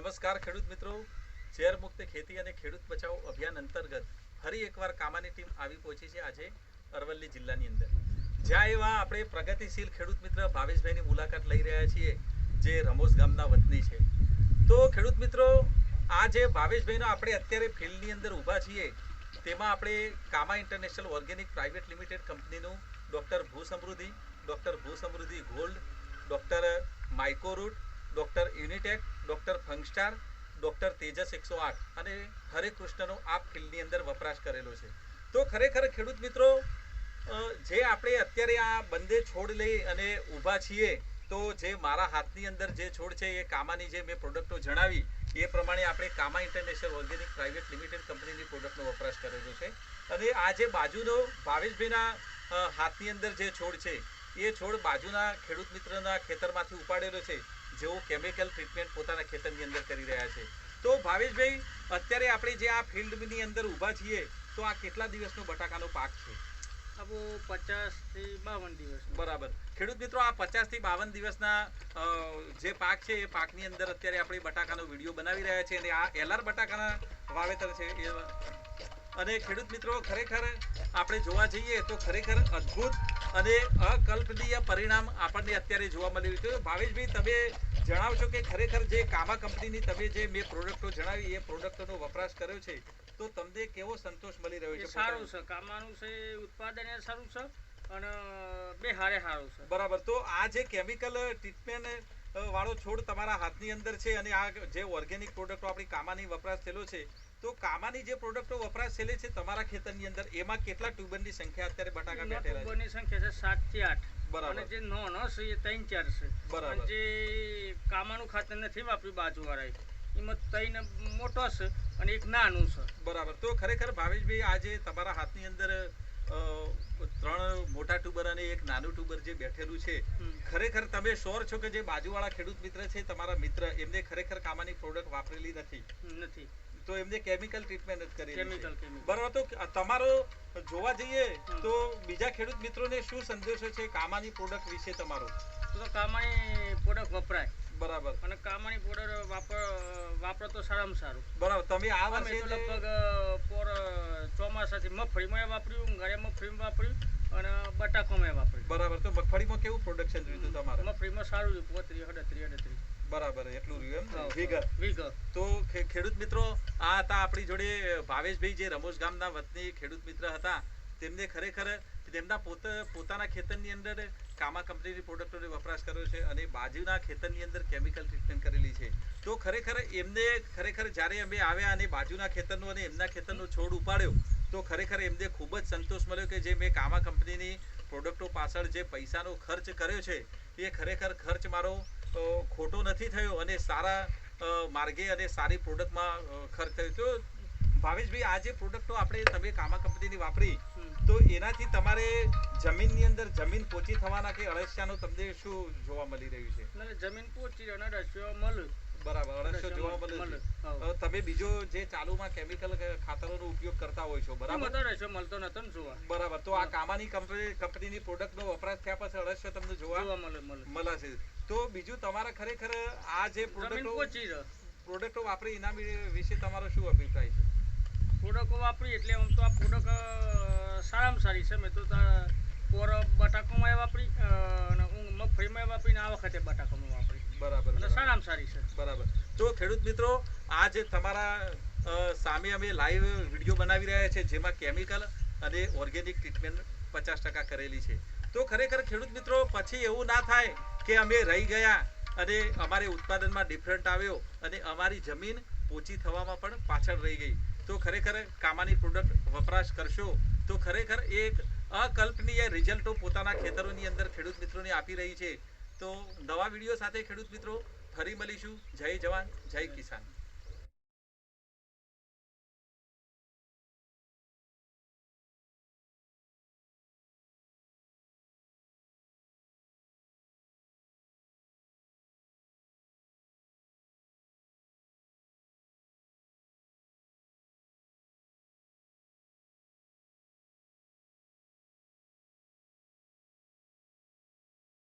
નમસ્કાર ખેડૂત મિત્રો. ઝેર મુક્ત ખેતી અને ખેડૂત બચાવ અભિયાન અંતર્ગત ફરી એકવાર કામાની ટીમ આવી પહોંચી છે આજે અરવલ્લી જિલ્લાની અંદર. જ્યાં એવા આપણે પ્રગતિશીલ ખેડૂત મિત્ર ભાવેશભાઈની મુલાકાત લઈ રહ્યા છીએ, જે રમોસ ગામના વતની છે. તો ખેડૂત મિત્રો, આ જે ભાવેશભાઈનો આપણે અત્યારે ફિલ્ડની અંદર ઊભા છીએ, તેમાં આપણે Kama international organic private limited કંપનીનું doctor Bhu Samruddhi, doctor Bhu Samruddhi gold, doctor mycoroot doctor Unitech, doctor Fungstar, doctor Tejas એકસો આઠ અને હરે કૃષ્ણનો આ ફિલ્ડની અંદર વપરાશ કરેલો છે. તો ખરેખર ખેડૂત મિત્રો જે આપણે અત્યારે આ બંને છોડ લઈ અને ઊભા છીએ, તો જે મારા હાથની અંદર જે છોડ છે, એ કામાની જે મેં પ્રોડક્ટો જણાવી, એ પ્રમાણે આપણે Kama international organic private limited કંપનીની પ્રોડક્ટનો વપરાશ કરેલો છે. અને આ જે બાજુનો ભાવેશભાઈના હાથની અંદર જે છોડ છે, એ છોડ બાજુના ખેડૂત મિત્રના ખેતરમાંથી ઉપાડેલો છે. જેઓ કેમિકલ ટ્રીટમેન્ટ પોતાના ખેતરની અંદર કરી રહ્યા છે. તો ભાવેશભાઈ અત્યારે આપણે જે આ ફિલ્ડની અંદર ઊભા છીએ તો આ કેટલા દિવસનો બટાકાનો પાક છે? આપો પચાસથી બાવન દિવસ. બરાબર. ખેડૂત મિત્રો આ પચાસથી બાવન દિવસના જે પાક છે એ પાકની અંદર અત્યારે આપણે બટાકાનો વીડિયો બનાવી રહ્યા છે અને આ એલઆર બટાકાના વાવેતર છે એ. અને ખેડૂત મિત્રો ખરેખર આપણે જોવા જઈએ તો ખરેખર અદ્ભુત અને અકલ્પનીય પરિણામ આપણને અત્યારે જોવા મળી રહ્યું છે. ભાવેશભાઈ તમે જણાવશો કે ખરેખર જે કામા કંપનીની તમે જે મેં પ્રોડક્ટો જણાવી એ પ્રોડક્ટોનો વપરાશ કર્યો છે તો તમને કેવો સંતોષ મળી રહ્યો છે સારું છે. કામાનું છે ઉત્પાદન એ સારું છે અને બે હારે સારું છે. બરાબર. તો આ જે કેમિકલ ટ્રીટમેન્ટ વાળો છોડ તમારા હાથની અંદર છે અને આ જે ઓર્ગેનિક પ્રોડક્ટો આપણી કામાની વપરાશ થયેલો છે તો કામાની જે પ્રોડક્ટો વપરાશ છે તમારા ખેતરની અંદર એમાં કેટલા ટ્યુબરની સંખ્યા અત્યારે બટાકા બેઠેલા છે? ટ્યુબરની સંખ્યા છે 7 થી 8 બરાબર. અને જે નાનો છે એ ત્રણ ચાર છે. બરાબર. જે કામાનું ખાતર નથી વાપર્યું બાજુવાળાએ એમાં ત્રણ મોટો છે અને એક નાનું છે. બરાબર. તો ખરેખર ભાવેશભાઈ આજે તમારા હાથની અંદર ત્રણ મોટા ટ્યુબર અને એક નાનું ટ્યુબર જે બેઠેલું છે ખરેખર તમે શોર છો કે જે બાજુવાળા ખેડૂત મિત્ર છે તમારા મિત્ર એમને ખરેખર કામાની પ્રોડક્ટ વાપરેલી નથી? નથી. તો એમને કેમિકલ ટ્રીટમેન્ટ જ કરી કેમિકલ બરાબર તો તમારો જોવા જઈએ તો બીજા ખેડૂત મિત્રોને શું સંદેશો છે કામાની પ્રોડક્ટ વિશે તમારો? તો કામાની પ્રોડક્ટ વપરાય. બરાબર. અને કામાની પ્રોડક્ટ વાપર વાપરો તો સારામાં સારું. બરાબર તમે આ વર્ષે લગભગ પોર ચોમાસાથી મગફળીમાં વાપર્યું ઘરે મગફળીમાં વાપર્યું અને બટાકામાં વાપર્યું. બરાબર તો મગફળીમાં કેવું પ્રોડક્શન જોયું તમારે? મગફળીમાં સારું રહ્યું પોત્રી અડત્રી અડત્રી બરાબર એટલું રહ્યું એમ ને? વિગત તો ખેડૂત મિત્રો આ હતા આપણી જોડે ભાવેશભાઈ જે રમોશ ગામના વતની ખેડૂત મિત્ર હતા તેમને ખરેખર તેમના પોત પોતાના ખેતરની અંદર કામા કંપનીની પ્રોડક્ટોનો વપરાશ કર્યો છે અને બાજુના ખેતરની અંદર કેમિકલ ટ્રીટમેન્ટ કરેલી છે. તો ખરેખર એમને ખરેખર જ્યારે અમે આવ્યા અને બાજુના ખેતરનો અને એમના ખેતરનો છોડ ઉપાડ્યો તો ખરેખર એમને ખૂબ જ સંતોષ મળ્યો કે જે મેં કામા કંપનીની પ્રોડક્ટો પાછળ જે પૈસાનો ખર્ચ કર્યો છે એ ખરેખર ખર્ચ મારો ખોટો નથી થયો અને સારા માર્ગે અને સારી પ્રોડક્ટમાં ખર્ચ થયો. તો ભાવેશભાઈ, આ જે પ્રોડક્ટો આપણે તમે કામા કંપનીની વાપરી, તો એનાથી તમારે જમીનની અંદર જમીન પોચી થવાના કે અળસિયાનું તમને શું જોવા મળી રહ્યું છે? જમીન પોચી અને અળસિયા મળ્યું બરાબર અળસિયો અળસિયો જોવા મળે, મળે મળે, છે. તમે બીજો જે ચાલુમાં કેમિકલ ખાતરોનો ઉપયોગ કરતા હોય છો બરાબર? બધો રસ્યો મળતો નતો ને જોવા. બરાબર તો આ કામાની કંપની કંપનીની પ્રોડક્ટનો વપરાશ થયા પછી અળસિયો તમને જોવા? મળે છે. તો બીજું તમારા ખરેખર આ જે પ્રોડક્ટો પ્રોડક્ટો વાપરી એના વિશે તમારો શું અભિપ્રાય છે? પ્રોડક્ટ વાપરી એટલે આમ તો આ પ્રોડક્ટ સારામાં સારી છે. મેં તો પોર વાપરી મગફળીમાં વાપરીને આ વખતે બટાકામાં વાપરી બરાબર એટલે સારામાં સારી છે. બરાબર. તો ખેડૂત મિત્રો આ જે તમારા સામે અમે લાઈવ વીડિયો બનાવી રહ્યા છે જેમાં કેમિકલ અને ઓર્ગેનિક ટ્રીટમેન્ટ પચાસ ટકા કરેલી છે. તો ખરેખર ખેડૂત મિત્રો પછી એવું ના થાય કે અમે રહી ગયા અને અમારે ઉત્પાદનમાં ડિફરન્ટ આવ્યો અને અમારી જમીન પોચી થવામાં પણ પાછળ રહી ગઈ. તો ખરેખર કામાની પ્રોડક્ટ વપરાશ કરશો. તો ખરેખર એક અકલ્પનીય રિઝલ્ટો પોતાના ખેતરોની અંદર ખેડૂત મિત્રોને આપી રહી છે. તો નવા વીડિયો સાથે ખેડૂત મિત્રો ફરી મળીશું. જય જવાન, જય કિસાન.